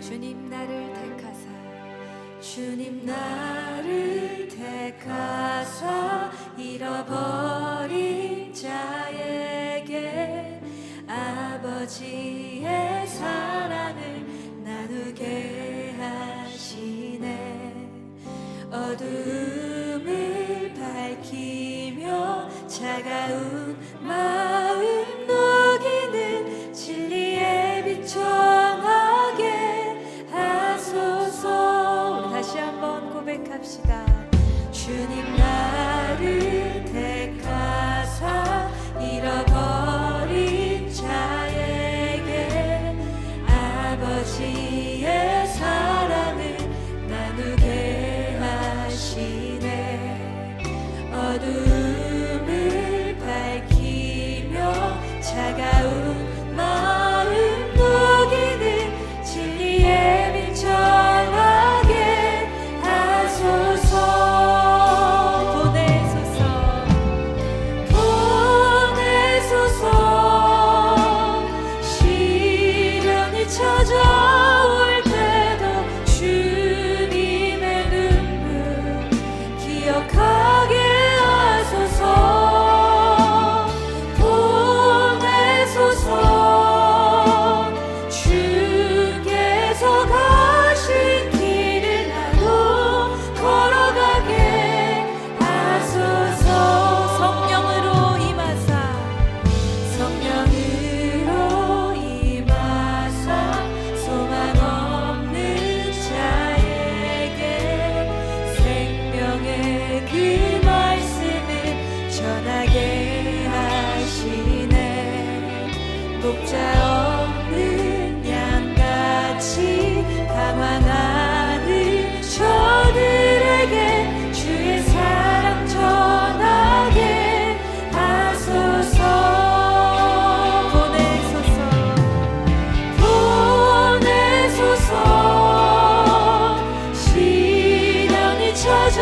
주님 나를 택하사 주님 나를 택하사 잃어버린 자에게 아버지의 사랑을 나누게 하시네. 어둠을 밝히며 차가운 마음 대신에 어둠 목자 없는 양같이 방황하는 저들에게 주의 사랑 전하게 하소서. 보내소서. 보내소서. 시련이 찾아